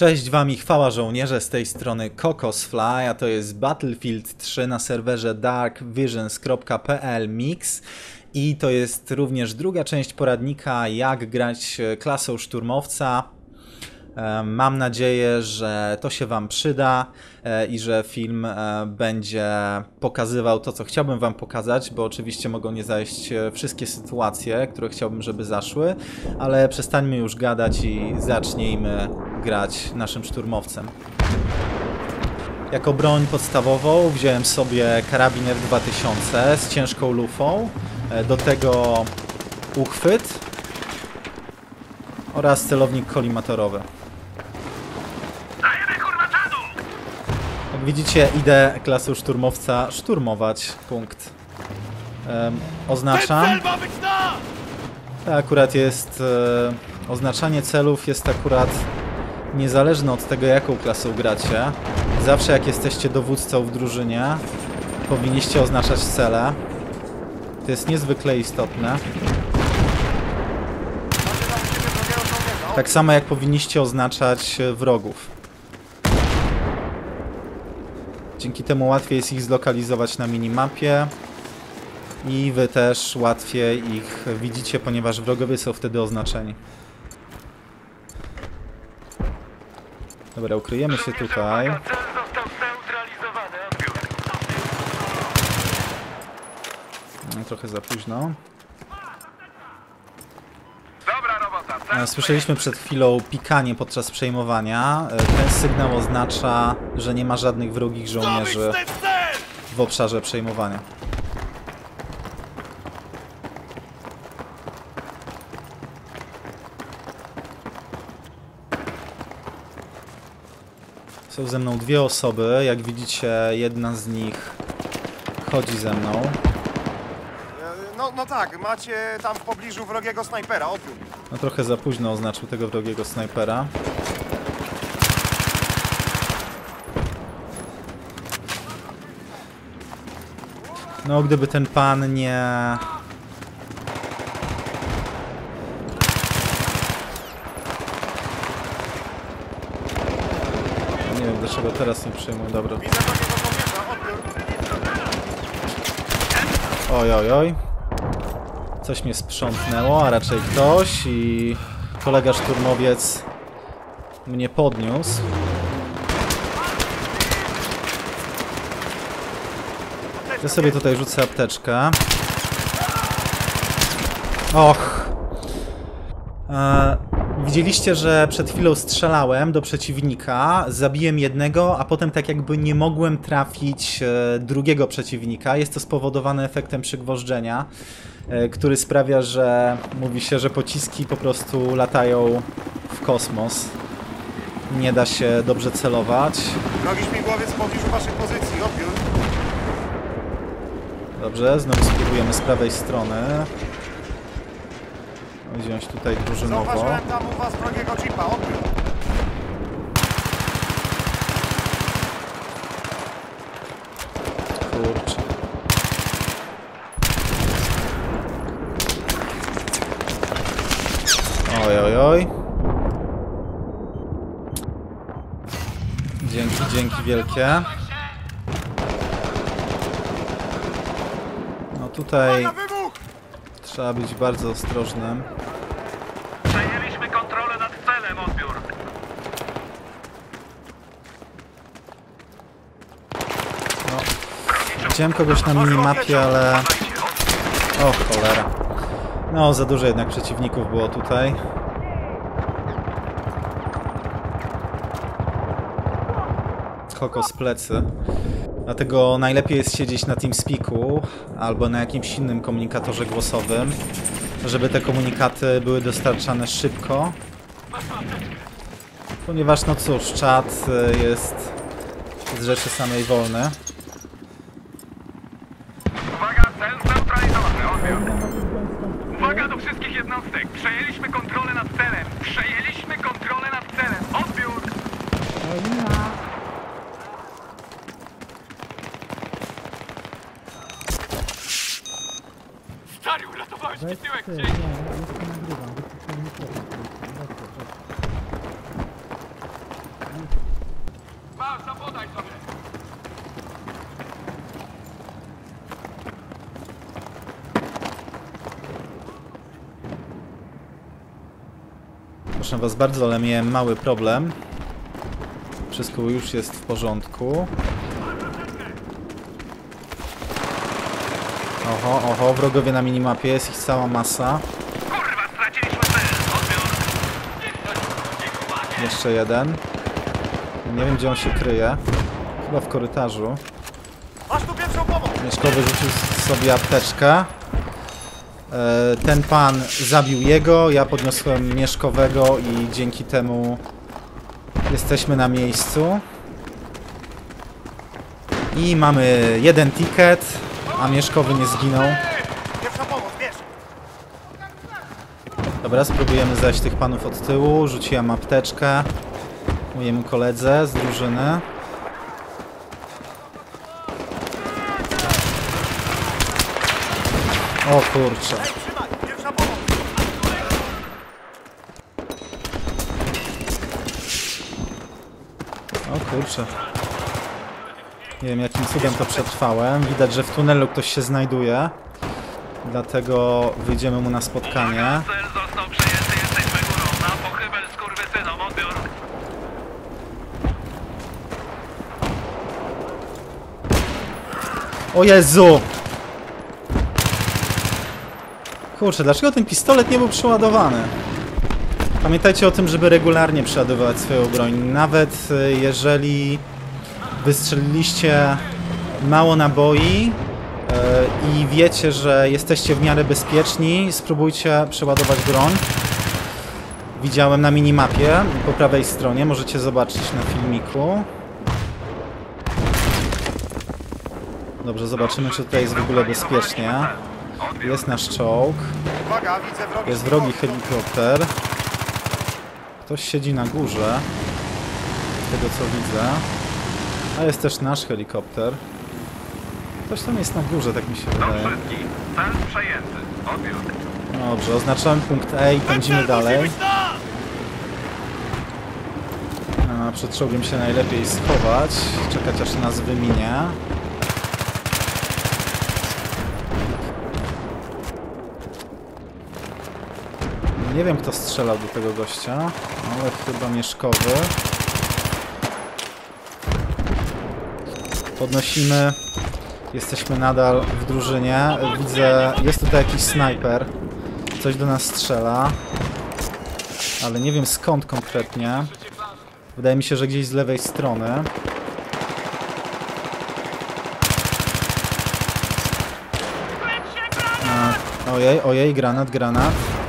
Cześć Wam i chwała żołnierze, z tej strony Kokosfly, a to jest Battlefield 3 na serwerze darkvisions.pl mix i to jest również druga część poradnika jak grać klasą szturmowca. E, Mam nadzieję, że to się Wam przyda e, i że film e, będzie pokazywał to, co chciałbym Wam pokazać, bo oczywiście mogą nie zajść wszystkie sytuacje, które chciałbym, żeby zaszły, ale przestańmy już gadać i zacznijmy grać naszym szturmowcem. Jako broń podstawową wziąłem sobie karabin F2000 z ciężką lufą, e, do tego uchwyt oraz celownik kolimatorowy. Jak widzicie, idę klasą szturmowca szturmować punkt. Em, oznaczam. To akurat jest. E, oznaczanie celów jest akurat niezależne od tego, jaką klasą gracie. Zawsze, jak jesteście dowódcą w drużynie, powinniście oznaczać cele. To jest niezwykle istotne. Tak samo jak powinniście oznaczać e, wrogów. Dzięki temu łatwiej jest ich zlokalizować na minimapie. I wy też łatwiej ich widzicie, ponieważ wrogowie są wtedy oznaczeni. Dobra, ukryjemy się tutaj. No, Trochę za późno. Cel E, Słyszeliśmy przed chwilą pikanie podczas przejmowania. E, Ten sygnał oznacza, że nie ma żadnych wrogich żołnierzy w obszarze przejmowania. Są ze mną dwie osoby. Jak widzicie, jedna z nich chodzi ze mną. E, No, no tak, macie tam w pobliżu wrogiego snajpera, odbiór. No trochę za późno oznaczył tego wrogiego snajpera. No, gdyby ten pan nie... Wiem, dlaczego teraz nie przyjmuję. Dobra. Oj, oj, oj. Coś mnie sprzątnęło, a raczej ktoś i kolega szturmowiec mnie podniósł. Ja sobie tutaj rzucę apteczkę. Och. E, widzieliście, że przed chwilą strzelałem do przeciwnika, zabiłem jednego, a potem tak jakby nie mogłem trafić e, drugiego przeciwnika. Jest to spowodowane efektem przygwożdżenia, e, który sprawia, że mówi się, że pociski po prostu latają w kosmos. Nie da się dobrze celować. Wrogi śmigłowiec w pobliżu waszych pozycji, odbiór. Dobrze, znowu spróbujemy z prawej strony. Wziąć tutaj drużynowo. Zauważyłem tam u was wrogiego jeepa, odbiór. Kurczę. Oj, oj, oj. Dzięki, dzięki wielkie. No tutaj! Trzeba być bardzo ostrożnym. Przejęliśmy kontrolę nad celem. Odbiór. Widziałem kogoś na minimapie, ale... O cholera. No, za dużo jednak przeciwników było tutaj. Koko z plecy. Dlatego najlepiej jest siedzieć na TeamSpeaku albo na jakimś innym komunikatorze głosowym, żeby te komunikaty były dostarczane szybko. Ponieważ, no cóż, czat y, jest z rzeczy samej wolny. Uwaga, cel zneutralizowany. Odbiór. Uwaga do wszystkich jednostek. Przejęliśmy kontrolę nad celem. Przejęliśmy kontrolę nad celem. Odbiór. Stary, uratowałeś mi tyłek, dzięki. to podaj sobie. Was bardzo, ale miałem mały problem. Wszystko już jest w porządku. Oho, oho, wrogowie na minimapie, jest ich cała masa. Jeszcze jeden. Nie wiem gdzie on się kryje. Chyba w korytarzu. Mieszkowy rzucił sobie apteczkę. E, Ten pan zabił jego, ja podniosłem Mieszkowego i dzięki temu jesteśmy na miejscu. I mamy jeden ticket, a Mieszkowy nie zginął. Dobra, spróbujemy zajść tych panów od tyłu. Rzuciłem apteczkę mojemu koledze z drużyny. O kurczę. O kurczę. Nie wiem jakim cudem to przetrwałem. Widać, że w tunelu ktoś się znajduje. Dlatego wyjdziemy mu na spotkanie. Cel został przejęty, jesteśmy górą. Na pochybel skurwysynom. Odbiór. O Jezu! Kurczę, dlaczego ten pistolet nie był przeładowany? Pamiętajcie o tym, żeby regularnie przeładowywać swoją broń. Nawet y, jeżeli wystrzeliliście mało naboi y, i wiecie, że jesteście w miarę bezpieczni, spróbujcie przeładować broń. Widziałem na minimapie po prawej stronie, możecie zobaczyć na filmiku. Dobrze, zobaczymy, czy tutaj jest w ogóle bezpiecznie. Jest nasz czołg, jest wrogi helikopter. Ktoś siedzi na górze, z tego co widzę. A jest też nasz helikopter. Ktoś tam jest na górze, tak mi się wydaje. wszystkich. Cel przejęty. Odbiór. Dobrze, oznaczamy punkt A i pędzimy dalej. A, przed czołgiem się najlepiej schować, czekać aż nas wyminie. Nie wiem kto strzelał do tego gościa, ale chyba mieszkowy. Podnosimy. Jesteśmy nadal w drużynie. Widzę, jest tutaj jakiś snajper. Coś do nas strzela. Ale nie wiem skąd konkretnie. Wydaje mi się, że gdzieś z lewej strony. Ojej, ojej, granat, granat.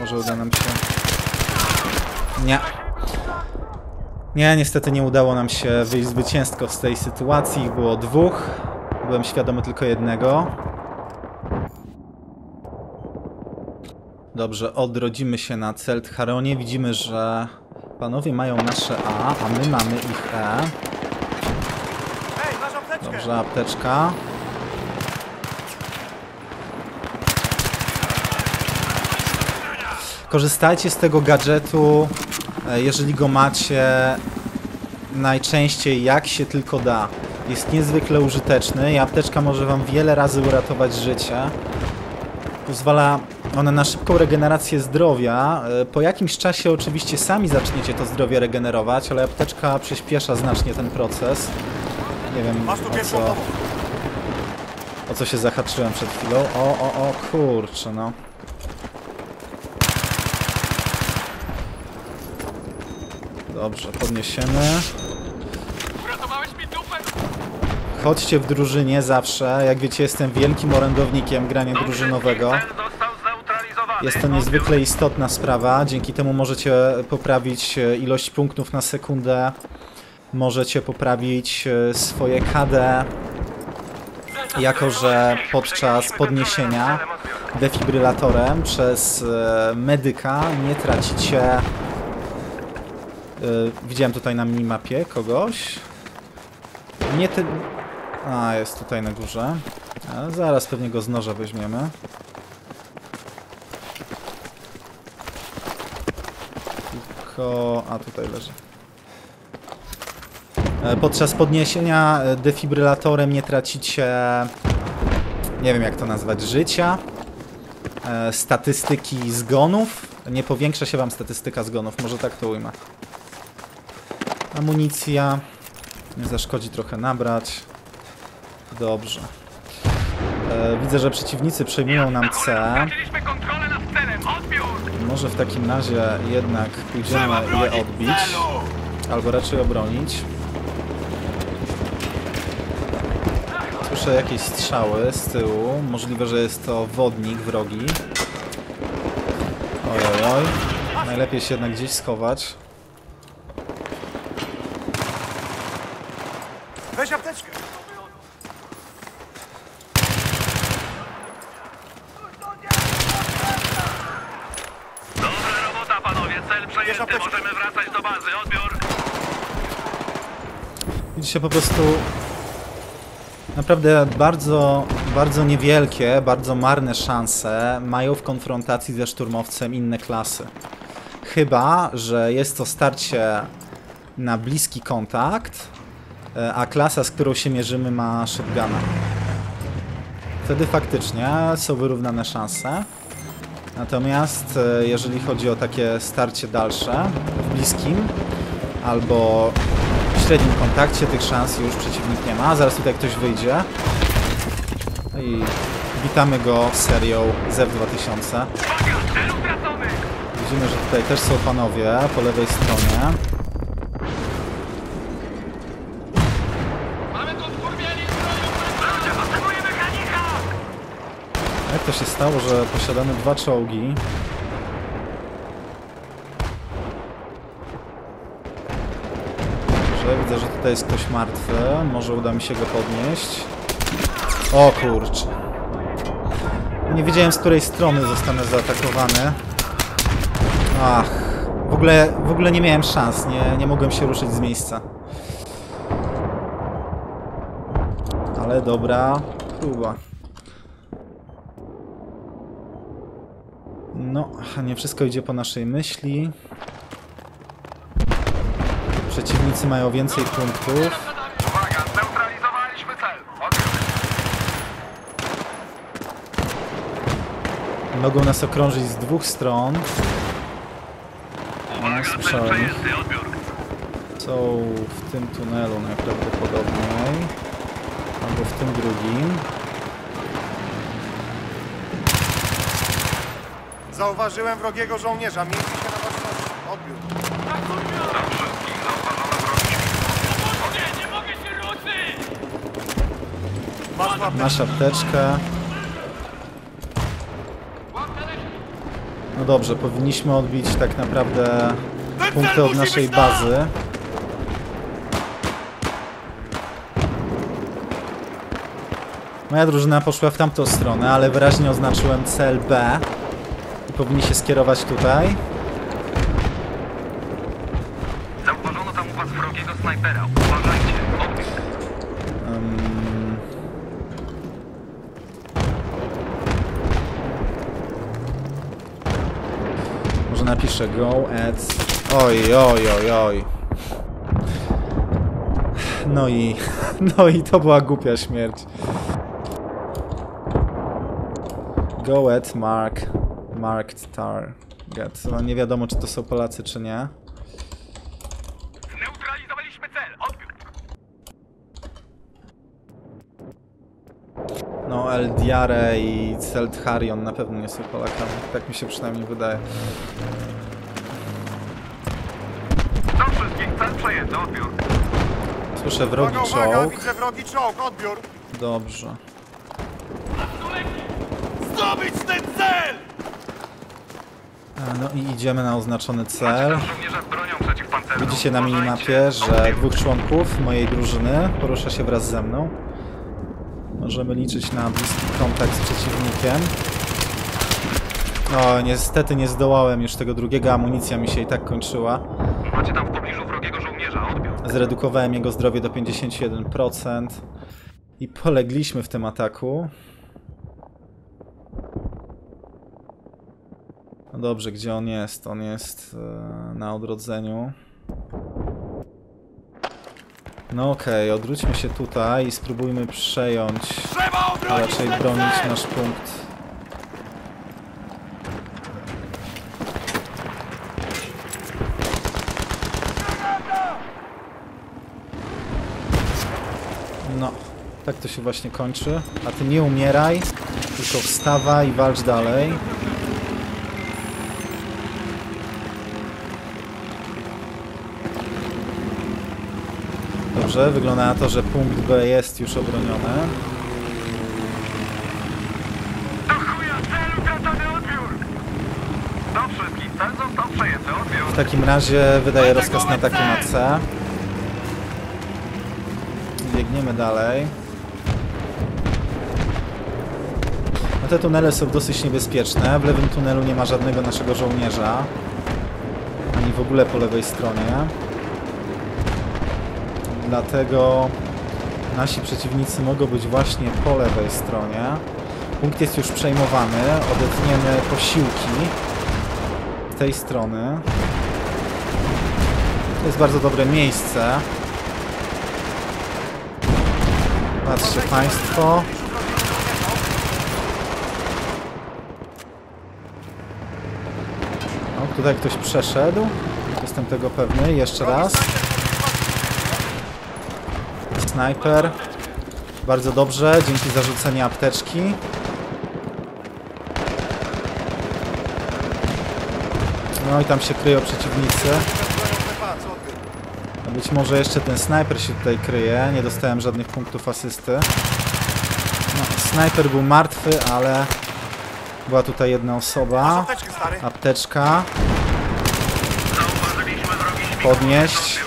Może uda nam się... Nie. Nie, niestety nie udało nam się wyjść zwycięsko z tej sytuacji. Ich było dwóch. Byłem świadomy tylko jednego. Dobrze, odrodzimy się na Celtharonie. Widzimy, że panowie mają nasze A, a my mamy ich E. Dobrze, apteczka. Korzystajcie z tego gadżetu, e, jeżeli go macie, najczęściej jak się tylko da. Jest niezwykle użyteczny i apteczka może wam wiele razy uratować życie. Pozwala ona na szybką regenerację zdrowia. E, Po jakimś czasie oczywiście sami zaczniecie to zdrowie regenerować, ale apteczka przyspiesza znacznie ten proces. Nie wiem o co, o co się zahaczyłem przed chwilą. O, o, o, kurczę, no. Dobrze, podniesiemy. Chodźcie w drużynie zawsze. Jak wiecie, jestem wielkim orędownikiem grania drużynowego. Jest to niezwykle istotna sprawa. Dzięki temu możecie poprawić e, ilość punktów na sekundę. Możecie poprawić e, swoje KD. Jako, że podczas podniesienia defibrylatorem przez e, medyka nie tracicie. E, Widziałem tutaj na minimapie kogoś. Nie ty. A, jest tutaj na górze. Zaraz pewnie go z noża weźmiemy. Tylko... A, tutaj leży. E, Podczas podniesienia e, defibrylatorem nie tracicie, nie wiem jak to nazwać, życia, statystyki zgonów. Nie powiększa się wam statystyka zgonów, może tak to ujmę. Amunicja. Nie zaszkodzi trochę nabrać. Dobrze. E, widzę, że przeciwnicy przejmują nam C. Może w takim razie jednak pójdziemy je odbić. Albo raczej obronić. Słyszę jakieś strzały z tyłu. Możliwe, że jest to wodnik wrogi. Oj, oj, oj. Najlepiej się jednak gdzieś schować. Weź apteczkę. Dobra robota, panowie. Cel przejęty. apteczkę. Możemy wracać do bazy. Odbiór! Widzicie po prostu naprawdę bardzo, bardzo niewielkie, bardzo marne szanse mają w konfrontacji ze szturmowcem inne klasy. Chyba, że jest to starcie na bliski kontakt, a klasa, z którą się mierzymy, ma shotguna. Wtedy faktycznie są wyrównane szanse. Natomiast e, jeżeli chodzi o takie starcie dalsze, w bliskim albo w średnim kontakcie, tych szans już przeciwnik nie ma. Zaraz tutaj ktoś wyjdzie. No I witamy go serią ZEW 2000. Uwaga! Cel utracony! Widzimy, że tutaj też są panowie po lewej stronie. Się stało, że posiadamy dwa czołgi? Dobrze, widzę, że tutaj jest ktoś martwy. Może uda mi się go podnieść. O kurczę. Nie wiedziałem, z której strony zostanę zaatakowany. Ach, w ogóle, w ogóle nie miałem szans. Nie, nie mogłem się ruszyć z miejsca. Ale dobra próba. No, nie wszystko idzie po naszej myśli. Przeciwnicy mają więcej punktów. Uwaga! Zneutralizowaliśmy cel. Mogą nas okrążyć z dwóch stron. Cel słyszałem. Są w tym tunelu najprawdopodobniej. Albo w tym drugim. Zauważyłem wrogiego żołnierza. Miejcie się na baczności. Odbiór. Nie, mogę się ruszyć! Masz tu apteczkę. Masz apteczkę. No dobrze, powinniśmy odbić tak naprawdę punkty od naszej bazy. Moja drużyna poszła w tamtą stronę, ale wyraźnie oznaczyłem cel B. Powinni się skierować tutaj. Zauważono tam u was wrogiego snajpera. Uważajcie. Odbiór! Ym, Może napiszę go at... Oj, oj, oj, oj. No i... No i to była głupia śmierć. Go at mark... Marked target. No nie wiadomo, czy to są Polacy, czy nie. Zneutralizowaliśmy cel. Odbiór! No, El Diare i Celtharion na pewno nie są Polakami. Tak mi się przynajmniej wydaje. Do wszystkich cel przejęty. Odbiór! Słyszę wrogi Uwaga, uwaga, czołg. widzę wrogi czołg. Odbiór. Dobrze. Zdobyć ten cel! E, No i idziemy na oznaczony cel. Widzicie na minimapie, że dwóch członków mojej drużyny porusza się wraz ze mną. Możemy liczyć na bliski kontakt z przeciwnikiem. O, niestety nie zdołałem już tego drugiego, amunicja mi się i tak kończyła. Macie tam w pobliżu wrogiego żołnierza. Odbiór! Zredukowałem jego zdrowie do 51% i polegliśmy w tym ataku. No dobrze, gdzie on jest? On jest e, na odrodzeniu. No okej, odwróćmy się tutaj i spróbujmy przejąć, a raczej bronić nasz punkt. No, tak to się właśnie kończy. A ty nie umieraj, tylko wstawaj i walcz dalej. Dobrze, wygląda na to, że punkt B jest już obroniony. Do chuja, cel utracony odbiór! Do wszystkich, cel został przejęty, odbiór. W takim razie wydaję rozkaz na ataku na C. Biegniemy dalej. No te tunele są dosyć niebezpieczne. W lewym tunelu nie ma żadnego naszego żołnierza. Ani w ogóle po lewej stronie. Dlatego nasi przeciwnicy mogą być właśnie po lewej stronie. Punkt jest już przejmowany. Odetniemy posiłki tej strony. To jest bardzo dobre miejsce. Patrzcie Państwo. O, tutaj ktoś przeszedł. Jestem tego pewny. Jeszcze raz. Snajper. Bardzo dobrze. Dzięki za rzucenie apteczki. No i tam się kryją przeciwnicy. A być może jeszcze ten snajper się tutaj kryje. Nie dostałem żadnych punktów asysty. No, snajper był martwy, ale była tutaj jedna osoba. Apteczka. Podnieść.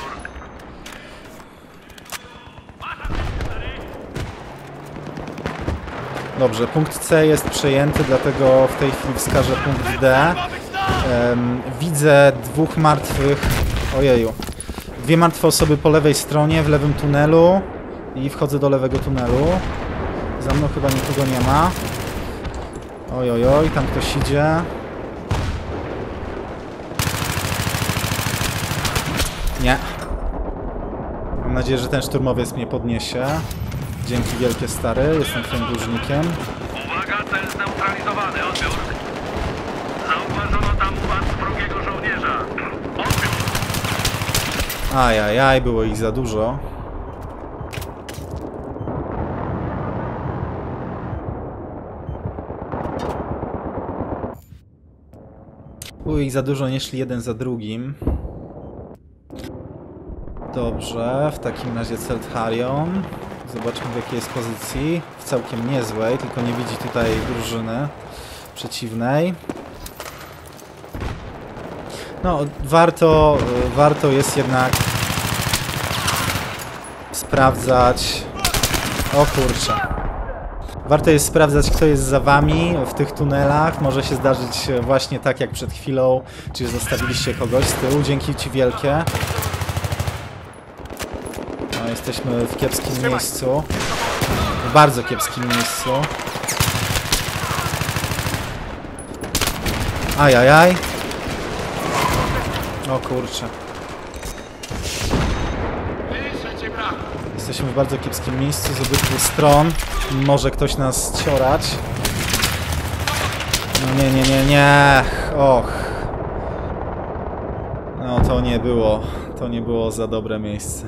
Dobrze, punkt C jest przejęty, dlatego w tej chwili wskażę punkt D. Em, widzę dwóch martwych. Ojeju. Dwie martwe osoby po lewej stronie, w lewym tunelu. I wchodzę do lewego tunelu. Za mną chyba nikogo nie ma. Oj, oj, oj, tam ktoś idzie. Nie. Mam nadzieję, że ten szturmowiec mnie podniesie. Dzięki wielkie stary, jestem twoim dłużnikiem. Uwaga, cel zneutralizowany, odbiór. Zauważono tam u was wrogiego żołnierza. Odbiór. Ajajaj, było ich za dużo. Było ich za dużo, nie szli jeden za drugim. Dobrze, w takim razie Celtharion. Zobaczmy w jakiej jest pozycji. W całkiem niezłej, tylko nie widzi tutaj drużyny przeciwnej. No, warto, warto jest jednak sprawdzać. O kurczę. Warto jest sprawdzać, kto jest za wami w tych tunelach. Może się zdarzyć właśnie tak jak przed chwilą, czyli zostawiliście kogoś z tyłu. Dzięki ci wielkie. Jesteśmy w kiepskim miejscu. W bardzo kiepskim miejscu. Ajajaj. O kurczę. Jesteśmy w bardzo kiepskim miejscu z obydwu stron. Może ktoś nas ciorać. No nie, nie, nie, nie. Och. No to nie było. To nie było za dobre miejsce.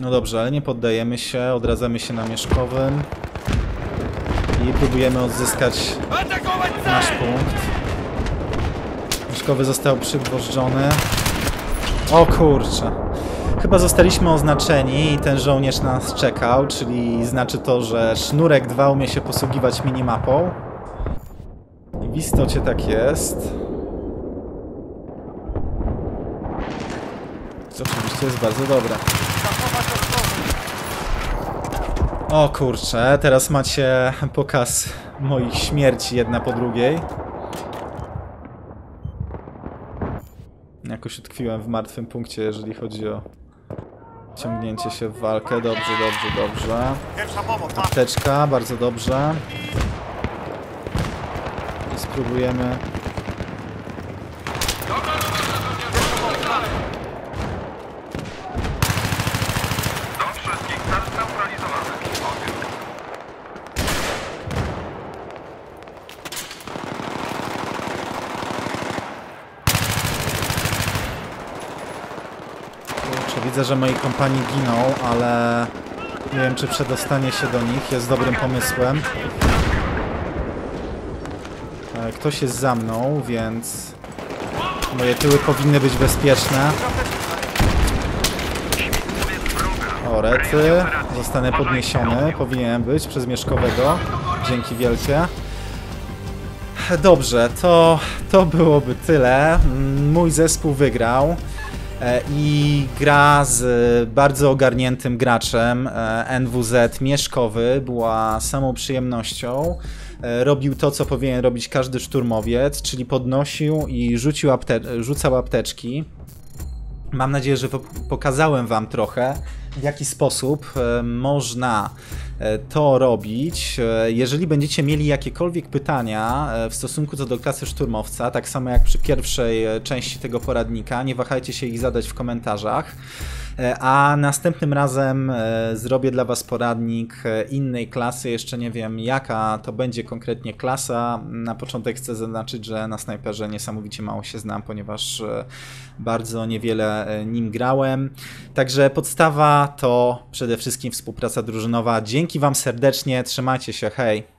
No dobrze, ale nie poddajemy się, odradzamy się na Mieszkowym i próbujemy odzyskać nasz punkt. Mieszkowy został przygwożdżony. O kurczę. Chyba zostaliśmy oznaczeni i ten żołnierz nas czekał, czyli znaczy to, że sznurek 2 umie się posługiwać minimapą. I w istocie tak jest. Co oczywiście jest bardzo dobre. O kurczę, teraz macie pokaz moich śmierci jedna po drugiej. Jakoś utkwiłem w martwym punkcie, jeżeli chodzi o ciągnięcie się w walkę. Dobrze, dobrze, dobrze. Apteczka, bardzo dobrze. spróbujemy. Kurczę, widzę, że moi kompanii giną, ale nie wiem, czy przedostanie się do nich jest dobrym pomysłem. E, Ktoś jest za mną, więc moje tyły powinny być bezpieczne. O. Zostanę podniesiony. Powinienem być przez Mieszkowego. Dzięki wielkie. Dobrze, to, to byłoby tyle. Mm, Mój zespół wygrał i gra z bardzo ogarniętym graczem e, NWZ Mieszkowy była samą przyjemnością. E, Robił to, co powinien robić każdy szturmowiec, czyli podnosił i rzucił apte- rzucał apteczki. Mam nadzieję, że po- pokazałem Wam trochę, w jaki sposób e, można e, to robić. E, Jeżeli będziecie mieli jakiekolwiek pytania w stosunku co do klasy szturmowca, tak samo jak przy pierwszej części tego poradnika, nie wahajcie się ich zadać w komentarzach. E, A następnym razem e, zrobię dla Was poradnik e, innej klasy. Jeszcze nie wiem, jaka to będzie konkretnie klasa. Na początek chcę zaznaczyć, że na snajperze niesamowicie mało się znam, ponieważ bardzo niewiele nim grałem. Także podstawa to przede wszystkim współpraca drużynowa. Dzięki Wam serdecznie, trzymajcie się, hej!